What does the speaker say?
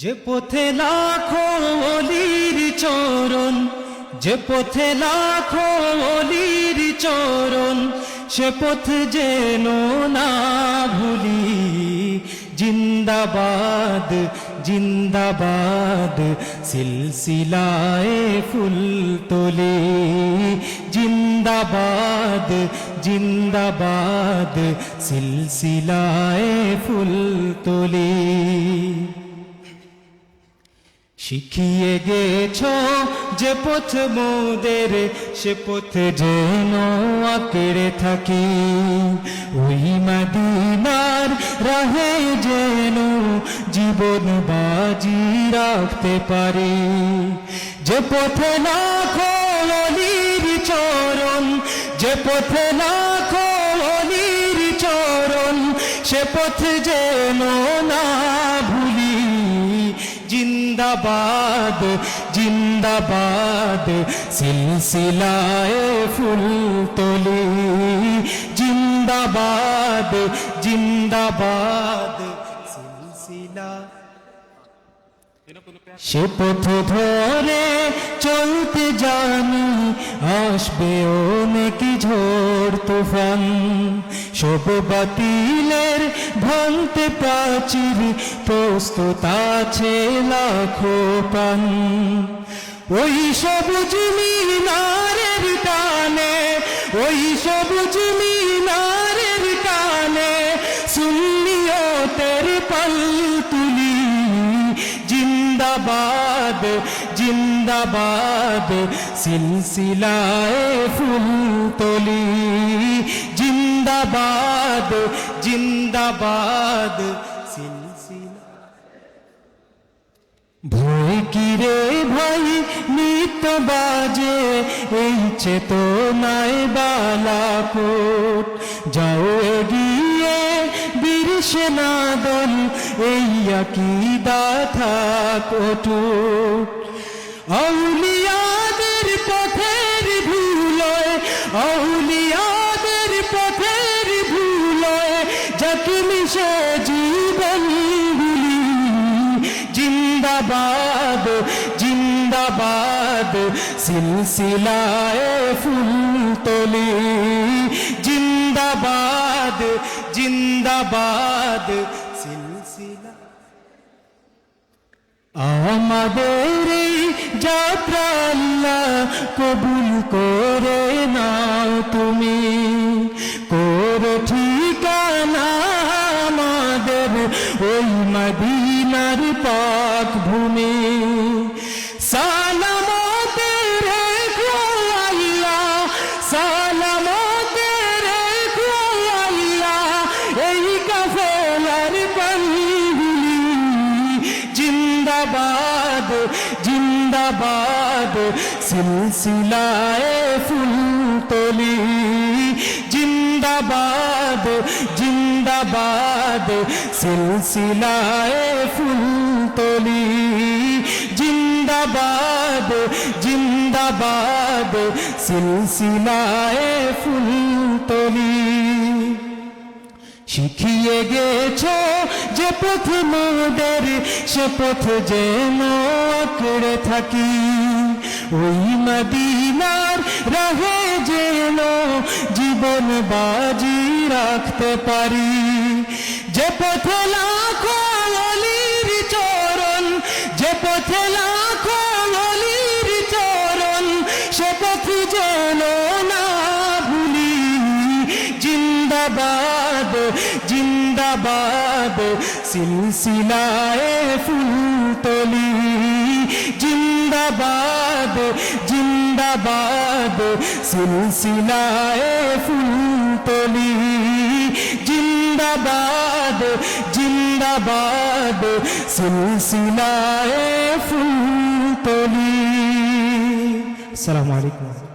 যে পথে লাখো অলির চরণ, যে পথে লাখো অলির চরণ, সে পথ যেন না ভুলি। জিন্দাবাদ জিন্দাবাদ, সিলসিলায় ফুল তোলে। জিন্দাবাদ জিন্দাবাদ, সিলসিলায় ফুল তোলে। শিখিয়ে গেছ যে পথ মোদের, সে পথ যেন আঁকড়ে থাকি। ওই মদিনার রাহে যেন জীবন বাজি রাখতে পারি। যে পথে না খলির চরণ, যে পথে না খলির চরণ, সে পথ যেন না জিন্দাবাদ জিন্দাবাদ, সিলসিলায় ফুল জিন্দাবাদ জিন্দাবাদ, সিলসিলা। সে পথ ধরে চলতে জানি, আসবে অনেক ঝড় তুফান। সব বাতিলের ভাঙতে প্রাচীর প্রস্তুত আছে লাখো পান ওই সবুজ মিনারের টানে, ওই সব সবুজ মিনারের টানে সুন্নিয়তের পাল তুলি। জিন্দাবাদ জিন্দাবাদ, সিলসিলায় ফুল তলি। জিন্দাবাদ জিন্দাবাদ ভয় কিরে ভাই নিত বাজে, এই চেতনায় বালাপুট। যাও এগিয়ে বীর সেনাদল এই আকিদা থাক অটুট। আউলিয়াদের মিশে জীবন গুলি জিন্দাবাদ জিন্দাবাদ, সিলসিলায় ফুল তোলে। জিন্দাবাদ জিন্দাবাদ, সিলসিলা। আমাদের যাত্রা আল্লাহ কবুল করে নাও তুমি। মদিনার পাক ভূমি রেখো আল্লাহ এই কাফেলার পঙ্গুলি জিন্দাবাদ জিন্দাবাদ সিলসিলায় ফুল তোলি জিন্দাবাদ জিন্দাবাদ, সিলসিলায় ফুল তোলি জিন্দাবাদ জিন্দাবাদ, সিলসিলায় ফুল তোলি শিখিয়ে গেছ যে পথ মোদের, সে পথ যেন আঁকড়ে থাকি। ওই মদিনার রাহে যেন জীবন বাজি রাখতে পারি। যে পথে লাখো অলির চরণ, যে পথে লাখো অলির চরণ, সে পথ যেন না ভুলি। জিন্দাবাদ জিন্দাবাদ, সিলসিলায় ফুল তলি। জিন্দাবাদ জিন্দাবাদ সিলসিলায় ফুলতলি। জিন্দাবাদ জিন্দাবাদ সিলসিলায় ফুলতলি। আসসালামু আলাইকুম।